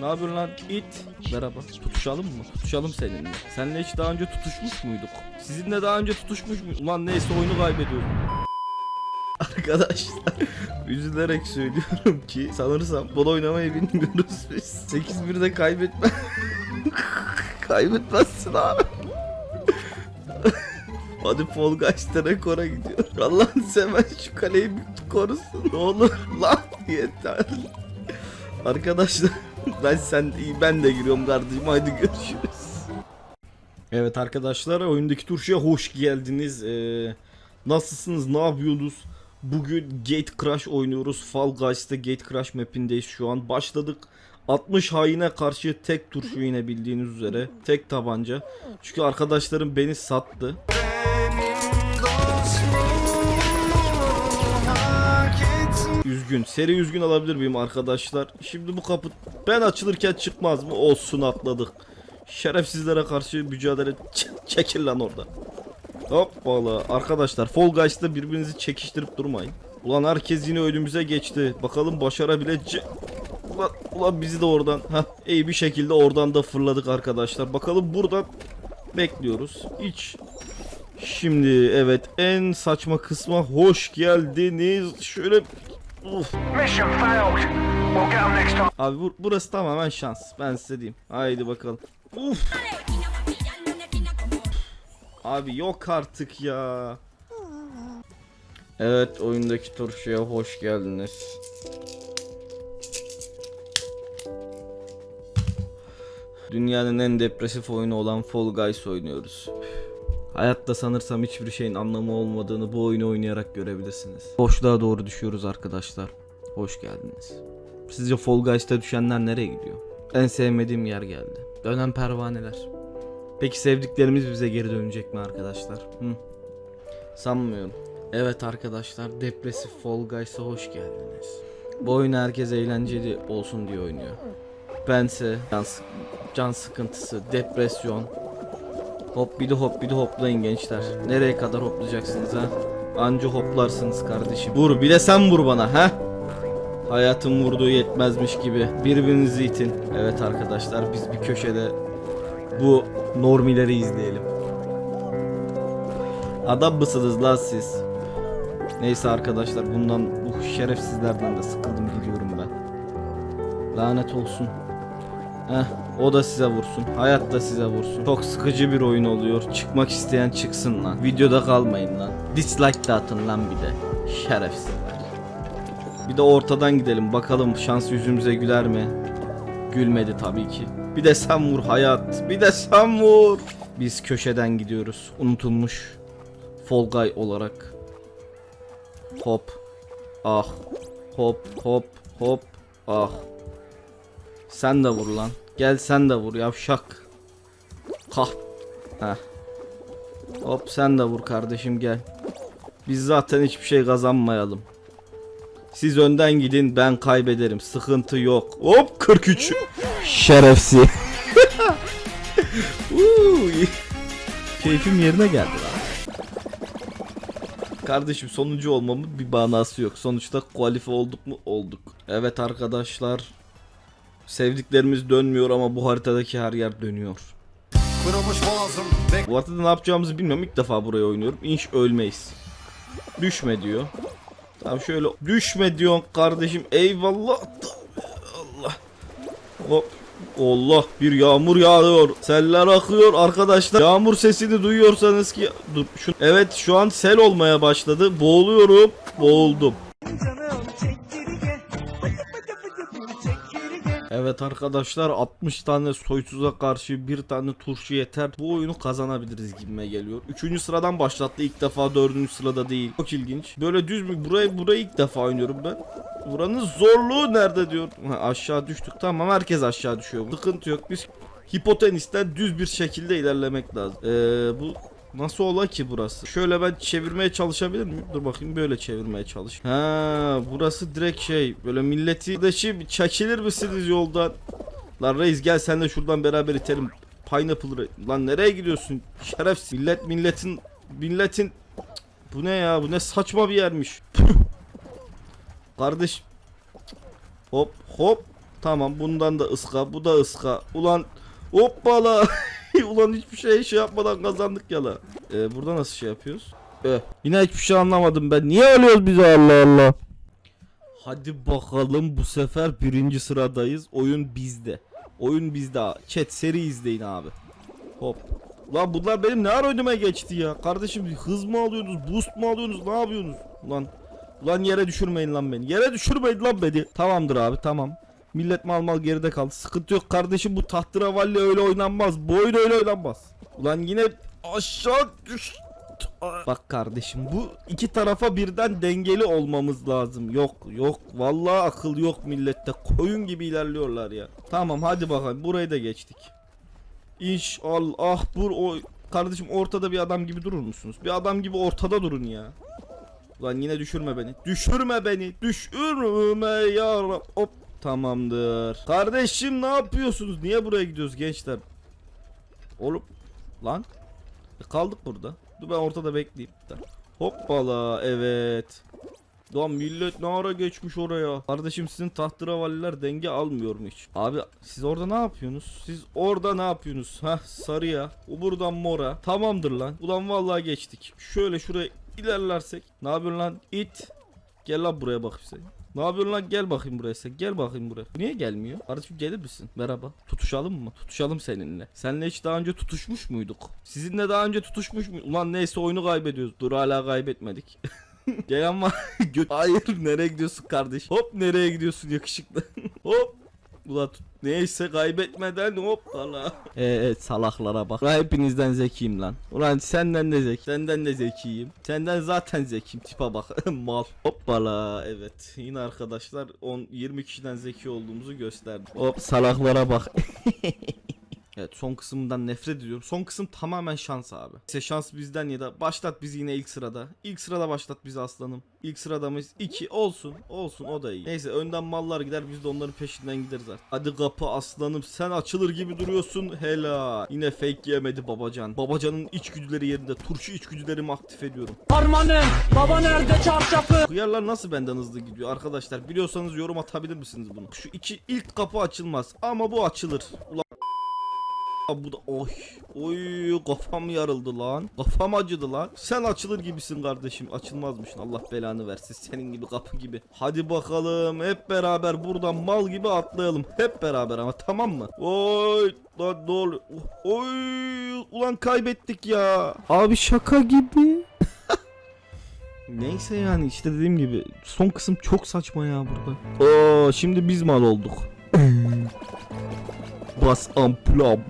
Ne yapıyorsun lan it? Merhaba. Tutuşalım mı? Tutuşalım seninle. Seninle hiç daha önce tutuşmuş muyduk? Sizinle daha önce tutuşmuş muyduk? Ulan neyse oyunu kaybediyorum. Arkadaşlar üzülerek söylüyorum ki sanırsam bol oynamayı bilmiyoruz biz. 8-1'de kaybetme. Kaybetmezsin abi. Hadi Fall Guys'ta rekora gidiyor. Allah'ını seven şu kaleyi bir korusun. Ne olur lan yeter. Arkadaşlar ben sen ben de giriyorum kardeşim hadi görüşürüz. Evet arkadaşlar oyundaki turşuya hoş geldiniz. Ee, nasılsınız ne yapıyorsunuz? Bugün Gate Crash oynuyoruz. Fall Guys'ta Gate Crash mapindeyiz şu an. Başladık. 60 haine karşı tek turşu yine bildiğiniz üzere. Tek tabanca. Çünkü arkadaşlarım beni sattı. Üzgün. Seri üzgün alabilir miyim arkadaşlar? Şimdi bu kapı ben açılırken çıkmaz mı? Olsun atladık. Şerefsizlere karşı mücadele Ç- çekil lan orada. Hoppala. Arkadaşlar Fall Guys'ta birbirinizi çekiştirip durmayın. Ulan herkes yine önümüze geçti. Bakalım başarabilecek. Ulan, ulan bizi de oradan. Heh, iyi bir şekilde oradan da fırladık arkadaşlar. Bakalım buradan bekliyoruz. Hiç Şimdi evet en saçma kısma hoş geldiniz. Şöyle Uf. Mission failed. We'll get 'em next time. Abi bu- burası tamamen şans. Ben size diyeyim. Haydi bakalım. Uf. Abi yok artık ya. Evet oyundaki turşuya hoş geldiniz. Dünyanın en depresif oyunu olan Fall Guys oynuyoruz. Hayatta sanırsam hiçbir şeyin anlamı olmadığını bu oyunu oynayarak görebilirsiniz. Boşluğa doğru düşüyoruz arkadaşlar. Hoş geldiniz. Sizce Fall Guys'ta düşenler nereye gidiyor? En sevmediğim yer geldi. Dönen pervaneler. Peki sevdiklerimiz bize geri dönecek mi arkadaşlar? Hı? Sanmıyorum. Evet arkadaşlar depresif Fall Guys'a hoş geldiniz. Bu oyunu herkes eğlenceli olsun diye oynuyor. Bense can, can sıkıntısı, depresyon. Hop bir de hop bir de hoplayın gençler. Nereye kadar hoplayacaksınız ha? Anca hoplarsınız kardeşim. Vur bir de sen vur bana ha? Hayatın vurduğu yetmezmiş gibi birbirinizi itin. Evet arkadaşlar biz bir köşede bu normileri izleyelim. Adam mısınız lan siz? Neyse arkadaşlar bundan bu şerefsizlerden de sıkıldım gidiyorum ben. Lanet olsun. Heh, o da size vursun. Hayat da size vursun. Çok sıkıcı bir oyun oluyor. Çıkmak isteyen çıksın lan. Videoda kalmayın lan. Dislike de atın lan bir de. Şerefsizler. Bir de ortadan gidelim. Bakalım şans yüzümüze güler mi? Gülmedi tabii ki. Bir de sen vur hayat. Bir de sen vur. Biz köşeden gidiyoruz. Unutulmuş. Fall Guy olarak. Hop. Ah. Hop hop hop. Ah. Sen de vur lan. Gel sen de vur yavşak. Kah. Heh. Hop sen de vur kardeşim gel. Biz zaten hiçbir şey kazanmayalım. Siz önden gidin ben kaybederim. Sıkıntı yok. Hop 43. Şerefsiz. Keyfim yerine geldi lan. Kardeşim sonuncu olmamın bir manası yok. Sonuçta kualife olduk mu? Olduk. Evet arkadaşlar. Sevdiklerimiz dönmüyor ama bu haritadaki her yer dönüyor. Bu haritada ne yapacağımızı bilmiyorum. İlk defa buraya oynuyorum. İnş ölmeyiz. Düşme diyor. Tamam şöyle düşme diyorsun kardeşim. Eyvallah. Allah. Hop. Allah bir yağmur yağıyor. Seller akıyor arkadaşlar. Yağmur sesini duyuyorsanız ki dur şu Evet şu an sel olmaya başladı. Boğuluyorum. Boğuldum. Evet arkadaşlar 60 tane soysuza karşı bir tane turşu yeter. Bu oyunu kazanabiliriz gibime geliyor. Üçüncü sıradan başlattı ilk defa dördüncü sırada değil. Çok ilginç. Böyle düz mü? Burayı, burayı ilk defa oynuyorum ben. Buranın zorluğu nerede diyor. Ha, aşağı düştük tamam herkes aşağı düşüyor. Sıkıntı yok biz hipotenisten düz bir şekilde ilerlemek lazım. Ee, bu Nasıl ola ki burası? Şöyle ben çevirmeye çalışabilir miyim? Dur bakayım böyle çevirmeye çalış. Ha, burası direkt şey böyle milleti de şey çekilir misiniz yoldan? Lan reis gel sen de şuradan beraber itelim. Pineapple Lan nereye gidiyorsun? Şerefsiz. Millet milletin milletin Bu ne ya? Bu ne saçma bir yermiş. Kardeş. Hop hop. Tamam bundan da ıska. Bu da ıska. Ulan hoppala. Ulan hiçbir şey şey yapmadan kazandık ya la. Ee, burada nasıl şey yapıyoruz? Eh, yine hiçbir şey anlamadım ben. Niye ölüyoruz biz Allah Allah? Hadi bakalım bu sefer birinci sıradayız. Oyun bizde. Oyun bizde. Chat seri izleyin abi. Hop. Lan bunlar benim ne ara önüme geçti ya. Kardeşim hız mı alıyorsunuz? Boost mu alıyorsunuz? Ne yapıyorsunuz? Lan Lan yere düşürmeyin lan beni. Yere düşürmeyin lan beni. Tamamdır abi tamam. Millet mal mal geride kaldı. Sıkıntı yok kardeşim bu tahtıravalli öyle oynanmaz. Bu oyun öyle oynanmaz. Ulan yine aşağı düş. Bak kardeşim bu iki tarafa birden dengeli olmamız lazım. Yok yok vallahi akıl yok millette. Koyun gibi ilerliyorlar ya. Tamam hadi bakalım burayı da geçtik. İnşallah ah bur o kardeşim ortada bir adam gibi durur musunuz? Bir adam gibi ortada durun ya. Ulan yine düşürme beni. Düşürme beni. Düşürme ya Rab. Hop tamamdır. Kardeşim ne yapıyorsunuz? Niye buraya gidiyoruz gençler? Oğlum lan E, kaldık burada. Dur ben ortada bekleyeyim. Hoppala evet. Lan millet ne ara geçmiş oraya. Kardeşim sizin tahtıravalliler denge almıyor mu hiç? Abi siz orada ne yapıyorsunuz? Siz orada ne yapıyorsunuz? Hah sarıya. O buradan mora. Tamamdır lan. Ulan vallahi geçtik. Şöyle şuraya ilerlersek. Ne yapıyorsun lan? it? Gel lan buraya bak sen. Ne yapıyorsun lan? Gel bakayım buraya sen. Gel bakayım buraya. Bu niye gelmiyor? Kardeşim gelir misin? Merhaba. Tutuşalım mı? Tutuşalım seninle. Seninle hiç daha önce tutuşmuş muyduk? Sizinle daha önce tutuşmuş mu? Ulan neyse oyunu kaybediyoruz. Dur hala kaybetmedik. Gel ama Gö- Hayır nereye gidiyorsun kardeş? Hop nereye gidiyorsun yakışıklı? hop. Ulan neyse kaybetmeden hop lan. Evet salaklara bak. Ulan hepinizden zekiyim lan. Ulan senden de zeki. Senden de zekiyim. Senden zaten zekiyim. Tipe bak. Mal. Hoppala. Evet. Yine arkadaşlar 10 20 kişiden zeki olduğumuzu gösterdi. Hop salaklara bak. Evet son kısımdan nefret ediyorum. Son kısım tamamen şans abi. İşte şans bizden ya da başlat bizi yine ilk sırada. İlk sırada başlat bizi aslanım. İlk sırada mıyız? 2 olsun. Olsun o da iyi. Neyse önden mallar gider biz de onların peşinden gideriz artık. Hadi kapı aslanım sen açılır gibi duruyorsun. Hela. Yine fake yemedi babacan. Babacanın içgüdüleri yerinde. Turşu içgüdülerimi aktif ediyorum. Harmanım baba nerede çarşafı Hıyarlar nasıl benden hızlı gidiyor arkadaşlar? Biliyorsanız yorum atabilir misiniz bunu? Şu iki ilk kapı açılmaz ama bu açılır. Ulan bu da oy oy kafam yarıldı lan. Kafam acıdı lan. Sen açılır gibisin kardeşim. Açılmazmışsın. Allah belanı versin. Senin gibi kapı gibi. Hadi bakalım hep beraber buradan mal gibi atlayalım. Hep beraber ama tamam mı? Oy lan ne oluyor? Oy ulan kaybettik ya. Abi şaka gibi. Neyse yani işte dediğim gibi son kısım çok saçma ya burada. Oo şimdi biz mal olduk. Bas amplam.